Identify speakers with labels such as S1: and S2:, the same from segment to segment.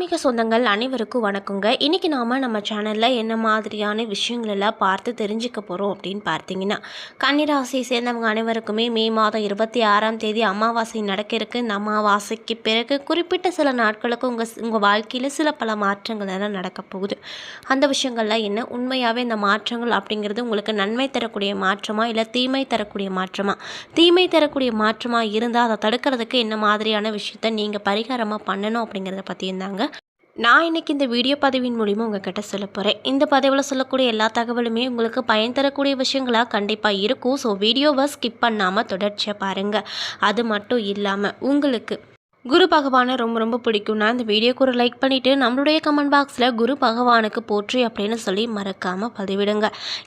S1: ஆன்மீக சொந்தங்கள் அனைவருக்கும் வணக்கங்க. இன்றைக்கி நாம் நம்ம சேனலில் என்ன மாதிரியான விஷயங்கள் எல்லாம் பார்த்து தெரிஞ்சுக்க போகிறோம் அப்படின்னு பார்த்தீங்கன்னா கன்னிராசியை சேர்ந்தவங்க அனைவருக்குமே மே மாதம் இருபத்தி ஆறாம் தேதி அமாவாசை நடக்க இருக்கு. இந்த அமாவாசைக்கு பிறகு குறிப்பிட்ட சில நாட்களுக்கு உங்கள் உங்கள் வாழ்க்கையில் சில பல மாற்றங்கள் எல்லாம் நடக்க போகுது. அந்த விஷயங்கள்லாம் என்ன? உண்மையாகவே இந்த மாற்றங்கள் அப்படிங்கிறது உங்களுக்கு நன்மை தரக்கூடிய மாற்றமா? இல்லை தீமை தரக்கூடிய மாற்றமா? தீமை தரக்கூடிய மாற்றமாக இருந்தால் அதை தடுக்கிறதுக்கு என்ன மாதிரியான விஷயத்த நீங்கள் பரிகாரமாக பண்ணணும் அப்படிங்கிறத பற்றி இருந்தாங்க நான் இன்னைக்கு இந்த வீடியோ பதிவின் மூலிமா உங்ககிட்ட சொல்ல போகிறேன் இந்த பதிவில் சொல்லக்கூடிய எல்லா தகவலுமே உங்களுக்கு பயன் தரக்கூடிய விஷயங்களாக கண்டிப்பாக இருக்கும். ஸோ வீடியோவை ஸ்கிப் பண்ணாமல் தொடர்ச்சியாக பாருங்கள் அது மட்டும் இல்லாமல் உங்களுக்கு குரு பகவானை ரொம்ப ரொம்ப பிடிக்கும்னா இந்த வீடியோக்கு ஒரு லைக் பண்ணிவிட்டு நம்மளுடைய கமெண்ட் பாக்ஸில் குரு பகவானுக்கு போற்றி அப்படின்னு சொல்லி மறக்காமல் பதிவிடுங்க.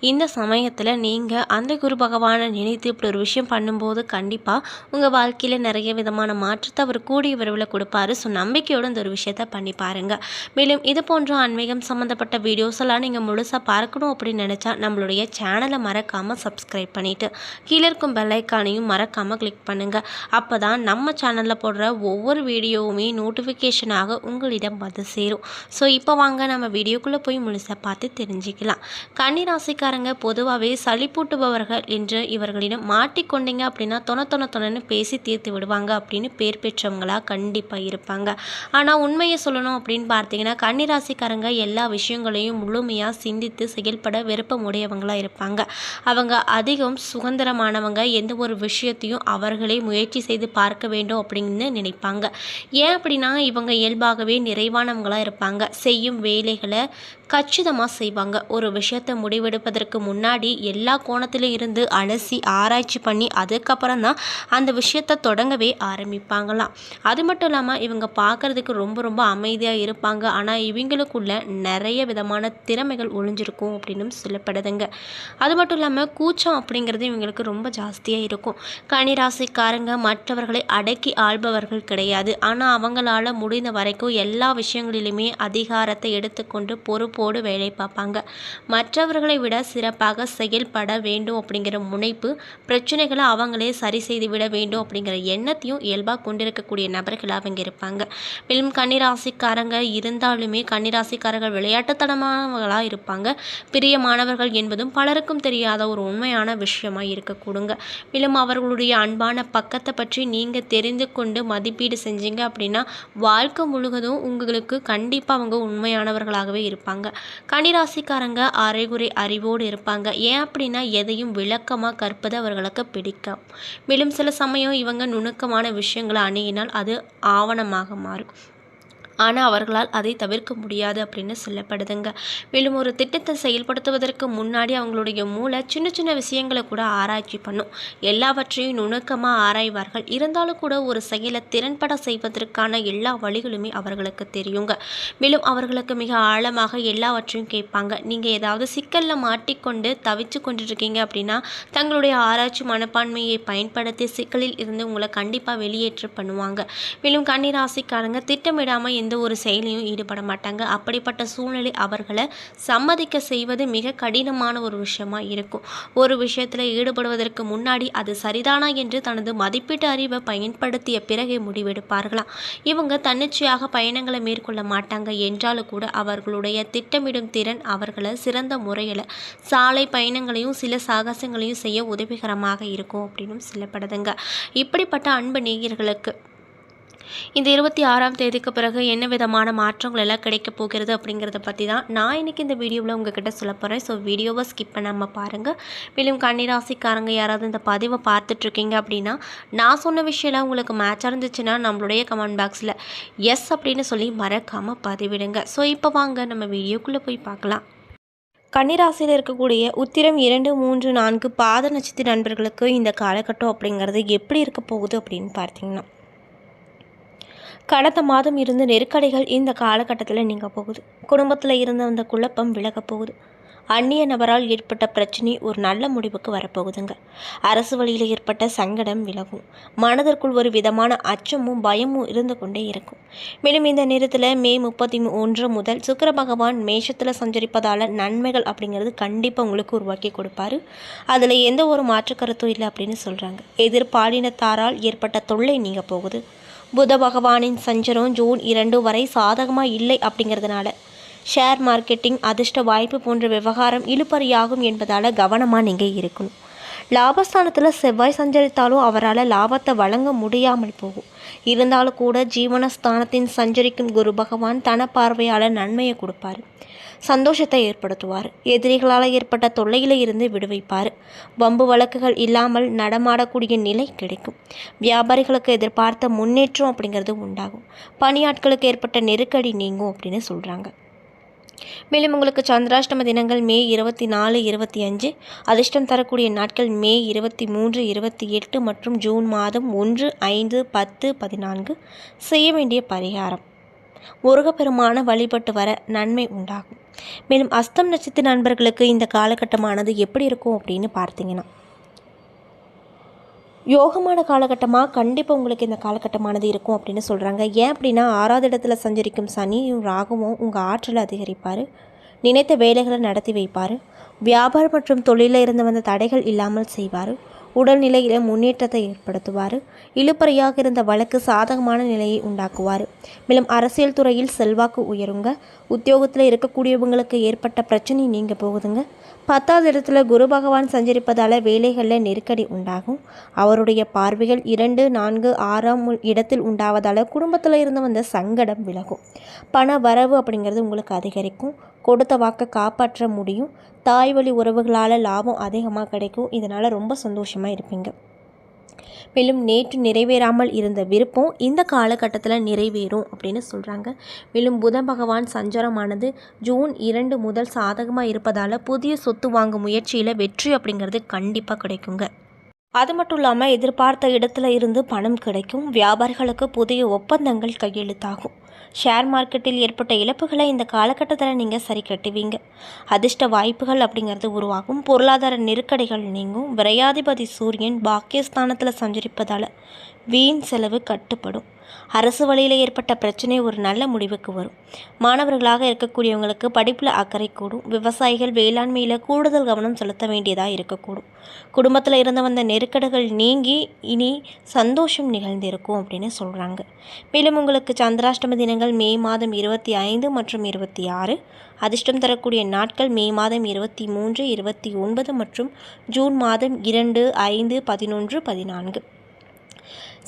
S1: இந்த சமயத்தில் நீங்கள் அந்த குரு பகவானை நினைத்து இப்படி ஒரு விஷயம் பண்ணும்போது கண்டிப்பாக உங்கள் வாழ்க்கையில் நிறைய விதமான மாற்றத்தை அவர் கூடிய விரைவில் கொடுப்பாரு. ஸோ நம்பிக்கையோடு இந்த ஒரு விஷயத்த பண்ணி பாருங்கள் மேலும் இது போன்ற ஆன்மீகம் சம்மந்தப்பட்ட வீடியோஸ் எல்லாம் நீங்கள் முழுசாக பார்க்கணும் அப்படின்னு நினச்சா நம்மளுடைய சேனலை மறக்காமல் சப்ஸ்கிரைப் பண்ணிவிட்டு கீழே இருக்கும் பெல்லைக்கானையும் மறக்காமல் கிளிக் பண்ணுங்கள் அப்போ தான் நம்ம சேனலில் போடுற ஒவ்வொரு ஒவ்வொரு வீடியோவுமே நோட்டிஃபிகேஷனாக உங்களிடம் வந்து சேரும். ஸோ இப்போ வாங்க நம்ம வீடியோக்குள்ளே போய் முழுசாக பார்த்து தெரிஞ்சுக்கலாம். கன்னிராசிக்காரங்க பொதுவாகவே சளிப்பூட்டுபவர்கள் என்று இவர்களிடம் மாட்டிக்கொண்டீங்க அப்படின்னா தொண தொண தொணன்னு பேசி தீர்த்து விடுவாங்க அப்படின்னு பேர் பெற்றவங்களாக கண்டிப்பாக இருப்பாங்க. ஆனால் உண்மையை சொல்லணும் அப்படின்னு பார்த்தீங்கன்னா கன்னிராசிக்காரங்க எல்லா விஷயங்களையும் முழுமையாக சிந்தித்து செயல்பட விருப்பமுடையவங்களாக இருப்பாங்க. அவங்க அதிகம் சுதந்திரமானவங்க எந்த ஒரு விஷயத்தையும் அவர்களே முயற்சி செய்து பார்க்க வேண்டும் அப்படின்னு நினைப்பாங்க. ஏன் அப்படின்னா இவங்க இயல்பாகவே நிறைவானவங்களாக இருப்பாங்க. செய்யும் வேலைகளை கச்சிதமாக செய்வாங்க. ஒரு விஷயத்தை முடிவெடுப்பதற்கு முன்னாடி எல்லா கோணத்திலும் இருந்து அலசி ஆராய்ச்சி பண்ணி அதுக்கப்புறம் தான் அந்த விஷயத்தை தொடங்கவே ஆரம்பிப்பாங்களாம். அது மட்டும் இல்லாமல் இவங்க பார்க்குறதுக்கு ரொம்ப ரொம்ப அமைதியாக இருப்பாங்க. ஆனால் இவங்களுக்குள்ள நிறைய விதமான திறமைகள் ஒளிஞ்சிருக்கும் அப்படின்னு சொல்லப்படுதுங்க. அது மட்டும் இல்லாமல் கூச்சம் அப்படிங்கிறது இவங்களுக்கு ரொம்ப ஜாஸ்தியாக இருக்கும். கனிராசிக்காரங்க மற்றவர்களை அடக்கி ஆள்பவர்கள் கிடையாது. ஆனால் அவங்களால முடிந்த வரைக்கும் எல்லா விஷயங்களிலுமே அதிகாரத்தை எடுத்துக்கொண்டு பொறுப்பு பொறுப்போடு வேலை பார்ப்பாங்க. மற்றவர்களை விட சிறப்பாக செயல்பட வேண்டும் அப்படிங்கிற முனைப்பு பிரச்சனைகளை அவங்களே சரி செய்து விட வேண்டும் அப்படிங்கிற எண்ணத்தையும் இயல்பாக கொண்டிருக்கக்கூடிய நபர்கள் அவங்க இருப்பாங்க. மேலும் கன்னிராசிக்காரங்க இருந்தாலுமே கன்னிராசிக்காரர்கள் விளையாட்டுத்தனமானவர்களாக இருப்பாங்க. பிரியமானவர்கள் என்பதும் பலருக்கும் தெரியாத ஒரு உண்மையான விஷயமாக இருக்கக்கூடுங்க. மேலும் அவர்களுடைய அன்பான பக்கத்தை பற்றி நீங்கள் தெரிந்து கொண்டு மதிப்பீடு செஞ்சீங்க அப்படின்னா வாழ்க்கை முழுவதும் உங்களுக்கு கண்டிப்பாக அவங்க உண்மையானவர்களாகவே இருப்பாங்க. கன்னிராசிக்காரங்க அரைகுறை அறிவோடு இருப்பாங்க. ஏன் அப்படின்னா எதையும் விளக்கமாக கற்பது அவர்களுக்கு பிடிக்கும். மேலும் சில சமயம் இவங்க நுணுக்கமான விஷயங்களை அணுகினால் அது ஆவணமாக மாறும். ஆனால் அவர்களால் அதை தவிர்க்க முடியாது அப்படின்னு சொல்லப்படுதுங்க. மேலும் ஒரு திட்டத்தை செயல்படுத்துவதற்கு முன்னாடி அவங்களுடைய மூளை சின்ன சின்ன விஷயங்களை கூட ஆராய்ச்சி பண்ணும். எல்லாவற்றையும் நுணுக்கமாக ஆராய்வார்கள். இருந்தாலும் கூட ஒரு செயலை திறன்பட செய்வதற்கான எல்லா வழிகளுமே அவர்களுக்கு தெரியுங்க. மேலும் அவர்களுக்கு மிக ஆழமாக எல்லாவற்றையும் கேட்பாங்க. நீங்கள் ஏதாவது சிக்கலில் மாட்டிக்கொண்டு தவிச்சு கொண்டிருக்கீங்க அப்படின்னா தங்களுடைய ஆராய்ச்சி மனப்பான்மையை பயன்படுத்தி சிக்கலில் இருந்து உங்களை கண்டிப்பாக வெளியேற்று பண்ணுவாங்க. மேலும் கன்னிராசிக்காரங்க திட்டமிடாமல் எந்த ஒரு செயலையும் ஈடுபட மாட்டாங்க. அப்படிப்பட்ட சூழ்நிலை அவர்களை சம்மதிக்க செய்வது மிக கடினமான ஒரு விஷயமா இருக்கும். ஒரு விஷயத்தில் ஈடுபடுவதற்கு முன்னாடி அது சரிதானா என்று தனது மதிப்பீட்டு அறிவை பயன்படுத்திய பிறகே முடிவெடுப்பார்களாம். இவங்க தன்னிச்சையாக பயணங்களை மேற்கொள்ள மாட்டாங்க. என்றாலும் கூட அவர்களுடைய திட்டமிடும் திறன் அவர்களை சிறந்த முறையில் சாலை பயணங்களையும் சில சாகசங்களையும் செய்ய உதவிகரமாக இருக்கும் அப்படின்னு சொல்லப்படுதுங்க. இப்படிப்பட்ட அன்பு நேயர்களுக்கு இந்த இருபத்தி ஆறாம் தேதிக்கு பிறகு என்ன விதமான மாற்றங்கள் எல்லாம் கிடைக்க போகிறது அப்படிங்கிறத பற்றி தான் நான் இன்றைக்கி இந்த வீடியோவில் உங்ககிட்ட சொல்ல போகிறேன் ஸோ வீடியோவை ஸ்கிப் பண்ணாமல் பாருங்கள் மேலும் கன்னிராசிக்காரங்க யாராவது இந்த பதிவை பார்த்துட்ருக்கீங்க அப்படின்னா நான் சொன்ன விஷயம்லாம் உங்களுக்கு மேட்சாக இருந்துச்சுன்னா நம்மளுடைய கமெண்ட் பாக்ஸில் எஸ் அப்படின்னு சொல்லி மறக்காமல் பதிவிடுங்க. ஸோ இப்போ வாங்க நம்ம வீடியோக்குள்ளே போய் பார்க்கலாம். கன்னிராசியில் இருக்கக்கூடிய உத்திரம் இரண்டு மூன்று நான்கு பாத நட்சத்திர நண்பர்களுக்கு இந்த காலகட்டம் அப்படிங்கிறது எப்படி இருக்க போகுது அப்படின்னு பார்த்தீங்கன்னா கடந்த மாதம் இருந்த நெருக்கடிகள் இந்த காலகட்டத்தில் நீங்க போகுது. குடும்பத்தில் இருந்த அந்த குழப்பம் விலக போகுது. அந்நிய நபரால் ஏற்பட்ட பிரச்சனை ஒரு நல்ல முடிவுக்கு வரப்போகுதுங்க. அரசு வழியில் ஏற்பட்ட சங்கடம் விலகும். மனதிற்குள் ஒரு விதமான அச்சமும் பயமும் இருந்து கொண்டே இருக்கும். மேலும் இந்த நேரத்தில் மே முப்பத்தி ஒன்று முதல் சுக்கர பகவான் மேஷத்தில் சஞ்சரிப்பதால் நன்மைகள் அப்படிங்கிறது கண்டிப்பாக உங்களுக்கு உருவாக்கி கொடுப்பாரு. அதில் எந்த ஒரு மாற்று கருத்தும் இல்லை அப்படின்னு சொல்கிறாங்க எதிர்பாலினத்தாரால் ஏற்பட்ட தொல்லை நீங்கள் போகுது. புத பகவானின் சஞ்சரம் ஜூன் இரண்டு வரை சாதகமாக இல்லை அப்படிங்கிறதுனால ஷேர் மார்க்கெட்டிங் அதிர்ஷ்ட வாய்ப்பு போன்ற விவகாரம் இழுபறியாகும் என்பதால் கவனமாக நீங்கள் இருக்கணும். லாபஸ்தானத்தில் செவ்வாய் சஞ்சரித்தாலும் அவரால் லாபத்தை வழங்க முடியாமல் போகும். இருந்தாலும் கூட ஜீவனஸ்தானத்தின் சஞ்சரிக்கும் குரு பகவான் தன பார்வையால் நன்மையை கொடுப்பார். சந்தோஷத்தை ஏற்படுத்துவார். எதிரிகளால் ஏற்பட்ட தொல்லையில இருந்து விடுவிப்பார். வம்பு வழக்குகள் இல்லாமல் நடமாடக்கூடிய நிலை கிடைக்கும். வியாபாரிகளுக்கு எதிர்பார்த்த முன்னேற்றம் அப்படிங்கிறது உண்டாகும். பணியாட்களுக்கு ஏற்பட்ட நெருக்கடி நீங்கும் அப்படின்னு சொல்கிறாங்க மேலும் உங்களுக்கு சந்திராஷ்டம தினங்கள் மே இருபத்தி நாலு இருபத்தி அஞ்சு அதிர்ஷ்டம் தரக்கூடிய நாட்கள் மே இருபத்தி மூன்று இருபத்தி எட்டு மற்றும் ஜூன் மாதம் ஒன்று ஐந்து பத்து பதினான்கு செய்ய வேண்டிய பரிகாரம். முருகப்பெருமான வழிபட்டு வர நன்மை உண்டாகும். மேலும் அஸ்தம் நட்சத்திர நண்பர்களுக்கு இந்த காலகட்டமானது எப்படி இருக்கும் அப்படின்னு பார்த்தீங்கன்னா யோகமான காலகட்டமாக கண்டிப்பாக உங்களுக்கு இந்த காலகட்டமானது இருக்கும் அப்படின்னு சொல்கிறாங்க ஏன் அப்படின்னா ஆறாவது இடத்துல சஞ்சரிக்கும் சனியும் ராகுவும் உங்கள் ஆற்றலை அதிகரிப்பார் நினைத்த வேலைகளை நடத்தி வைப்பார் வியாபாரம் மற்றும் தொழிலில் இருந்து வந்த தடைகள் இல்லாமல் செய்வார். உடல்நிலையில முன்னேற்றத்தை ஏற்படுத்துவார். இழுப்பறையாக இருந்த வழக்கு சாதகமான நிலையை உண்டாக்குவார். மேலும் அரசியல் துறையில் செல்வாக்கு உயருங்க. உத்தியோகத்தில் இருக்கக்கூடியவங்களுக்கு ஏற்பட்ட பிரச்சனை நீங்க போகுதுங்க. பத்தாவது இடத்துல குரு பகவான் சஞ்சரிப்பதால் வேலைகளில் நெருக்கடி உண்டாகும். அவருடைய பார்வைகள் இரண்டு நான்கு ஆறாம் இடத்தில் உண்டாவதால் குடும்பத்தில் இருந்து வந்த சங்கடம் விலகும். பண வரவு அப்படிங்கிறது உங்களுக்கு அதிகரிக்கும். கொடுத்த வாக்கை காப்பாற்ற முடியும். தாய் வழி உறவுகளால் லாபம் அதிகமாக கிடைக்கும். இதனால் ரொம்ப சந்தோஷமாக இருப்பீங்க. மேலும் நேற்று நிறைவேறாமல் இருந்த விருப்பம் இந்த காலகட்டத்தில் நிறைவேறும் அப்படின்னு சொல்கிறாங்க மேலும் புத பகவான் சஞ்சாரமானது ஜூன் இரண்டு முதல் சாதகமாக இருப்பதால் புதிய சொத்து வாங்கும் முயற்சியில் வெற்றி அப்படிங்கிறது கண்டிப்பாக கிடைக்குங்க. அது மட்டும் இல்லாமல் எதிர்பார்த்த இடத்துல இருந்து பணம் கிடைக்கும். வியாபாரிகளுக்கு புதிய ஒப்பந்தங்கள் கையெழுத்தாகும். ஷேர் மார்க்கெட்டில் ஏற்பட்ட இழப்புகளை இந்த காலகட்டத்தில் நீங்கள் சரி கட்டுவீங்க. அதிர்ஷ்ட வாய்ப்புகள் அப்படிங்கிறது உருவாகும். பொருளாதார நெருக்கடிகள் நீங்கும். விரையாதிபதி சூரியன் பாக்கியஸ்தானத்தில் சஞ்சரிப்பதால் வீண் செலவு கட்டுப்படும். அரசு வழியில் ஏற்பட்ட பிரச்சனை ஒரு நல்ல முடிவுக்கு வரும். மாணவர்களாக இருக்கக்கூடியவங்களுக்கு படிப்பில் அக்கறை கூடும். விவசாயிகள் வேளாண்மையில் கூடுதல் கவனம் செலுத்த வேண்டியதாக இருக்கக்கூடும். குடும்பத்தில் இருந்து வந்த நெருக்கடிகள் நீங்கி இனி சந்தோஷம் நிகழ்ந்திருக்கும் அப்படின்னு சொல்கிறாங்க மேலும் உங்களுக்கு சந்திராஷ்டம தினங்கள் மே மாதம் இருபத்தி ஐந்து மற்றும் இருபத்தி ஆறு. அதிர்ஷ்டம் தரக்கூடிய நாட்கள் மே மாதம் இருபத்தி மூன்று இருபத்தி ஒன்பது மற்றும் ஜூன் மாதம் இரண்டு ஐந்து பதினொன்று பதினான்கு.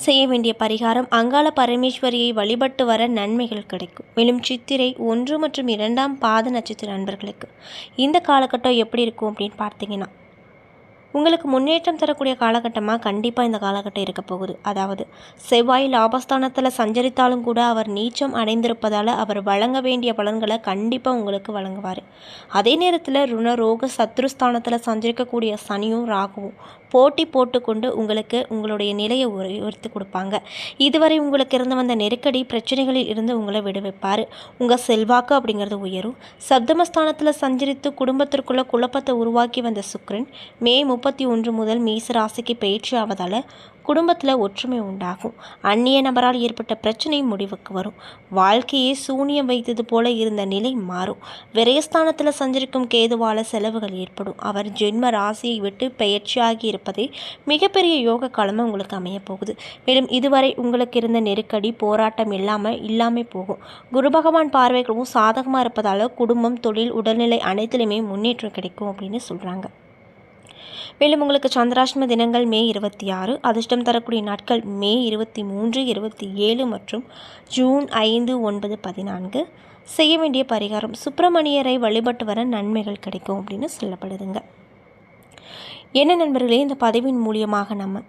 S1: செய்ய வேண்டிய பரிகாரம் அங்காள பரமேஸ்வரியை வழிபட்டு வர நன்மைகள் கிடைக்கும். மேலும் சித்திரை ஒன்று மற்றும் இரண்டாம் பாத நட்சத்திர நண்பர்களுக்கு இந்த காலகட்டம் எப்படி இருக்கும் அப்படின்னு பார்த்தீங்கன்னா உங்களுக்கு முன்னேற்றம் தரக்கூடிய காலகட்டமாக கண்டிப்பாக இந்த காலகட்டம் இருக்க போகுது. அதாவது செவ்வாய் லாபஸ்தானத்தில் சஞ்சரித்தாலும் கூட அவர் நீச்சம் அடைந்திருப்பதால் அவர் வழங்க வேண்டிய பலன்களை கண்டிப்பாக உங்களுக்கு வழங்குவார். அதே நேரத்தில் ருணரோக சத்ருஸ்தானத்தில் சஞ்சரிக்கக்கூடிய சனியும் ராகுவும் போட்டி போட்டுக்கொண்டு உங்களுக்கு உங்களுடைய நிலையை உயர்த்தி கொடுப்பாங்க. இதுவரை உங்களுக்கு இருந்து வந்த நெருக்கடி பிரச்சனைகளில் இருந்து உங்களை விடுவிப்பார். உங்கள் செல்வாக்கு அப்படிங்கிறது உயரும். சப்தமஸ்தானத்தில் சஞ்சரித்து குடும்பத்திற்குள்ள குழப்பத்தை உருவாக்கி வந்த சுக்ரன் மே முப்பத்தி ஒன்று முதல் மீச ராசிக்கு பயிற்சி ஆவதால் குடும்பத்தில் ஒற்றுமை உண்டாகும். அந்நிய நபரால் ஏற்பட்ட பிரச்சனை முடிவுக்கு வரும். வாழ்க்கையை சூனியம் வைத்தது போல இருந்த நிலை மாறும். விரயஸ்தானத்தில் சஞ்சரிக்கும் கேதுவால செலவுகள் ஏற்படும். அவர் ஜென்ம ராசியை விட்டு பெயர்ச்சியாகி இருப்பதே மிகப்பெரிய யோக காலமாக உங்களுக்கு அமைய போகுது மேலும் இதுவரை உங்களுக்கு இருந்த நெருக்கடி போராட்டம் இல்லாமல் இல்லாமல் போகும். குரு பகவான் பார்வைகளும் சாதகமாக இருப்பதால் குடும்பம் தொழில் உடல்நிலை அனைத்திலுமே முன்னேற்றம் கிடைக்கும் அப்படின்னு சொல்கிறாங்க மேலும் உங்களுக்கு சந்திராஷ்டம தினங்கள் மே இருபத்தி ஆறு அதிர்ஷ்டம் தரக்கூடிய நாட்கள் மே இருபத்தி மூன்று இருபத்தி ஏழு மற்றும் ஜூன் ஐந்து ஒன்பது பதினான்கு. செய்ய வேண்டிய பரிகாரம் சுப்பிரமணியரை வழிபட்டு வர நன்மைகள் கிடைக்கும் அப்படின்னு சொல்லப்படுதுங்க. என்ன நண்பர்களே இந்த பதிவின் மூலியமாக நம்ம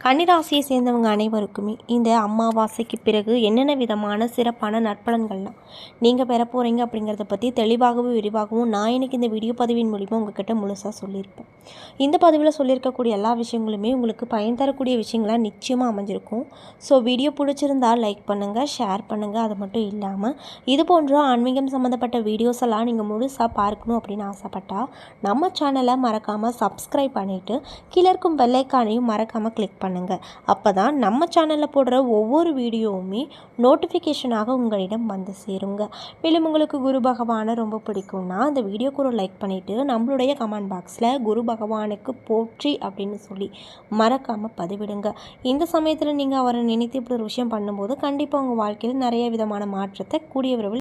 S1: கன்னிராசியை சேர்ந்தவங்க அனைவருக்குமே இந்த அமாவாசைக்கு பிறகு என்னென்ன விதமான சிறப்பான நற்பலன்கள்லாம் நீங்கள் பெற போகிறீங்க அப்படிங்கிறத பற்றி தெளிவாகவும் விரிவாகவும் நான் எனக்கு இந்த வீடியோ பதிவின் மூலிமா உங்ககிட்ட முழுசாக சொல்லியிருப்பேன். இந்த பதிவில் சொல்லியிருக்கக்கூடிய எல்லா விஷயங்களுமே உங்களுக்கு பயன் தரக்கூடிய விஷயங்களாக நிச்சயமாக அமைஞ்சிருக்கும். ஸோ வீடியோ பிடிச்சிருந்தால் லைக் பண்ணுங்கள் ஷேர் பண்ணுங்கள் அது மட்டும் இல்லாமல் இது போன்ற ஆன்மீகம் சம்மந்தப்பட்ட வீடியோஸ் எல்லாம் நீங்கள் முழுசாக பார்க்கணும் அப்படின்னு ஆசைப்பட்டால் நம்ம சேனலை மறக்காமல் சப்ஸ்கிரைப் பண்ணிவிட்டு கீழே இருக்கும் பெல்லைக்கானையும் மறக்காமல் கிளிக் பண்ணுங்கள் பண்ணுங்கள் அப்போ தான் நம்ம சேனலில் போடுற ஒவ்வொரு வீடியோவுமே நோட்டிஃபிகேஷனாக உங்களிடம் வந்து சேருங்க. மேலும் உங்களுக்கு குரு பகவானை ரொம்ப பிடிக்கும்னா அந்த வீடியோக்கு ஒரு லைக் பண்ணிவிட்டு நம்மளுடைய கமெண்ட் பாக்ஸில் குரு பகவானுக்கு போற்றி அப்படின்னு சொல்லி மறக்காமல் பதிவிடுங்க. இந்த சமயத்தில் நீங்கள் அவரை நினைத்து இப்படி ஒரு விஷயம் பண்ணும்போது கண்டிப்பாக உங்கள் வாழ்க்கையில் நிறைய விதமான மாற்றத்தை கூடிய விரைவில்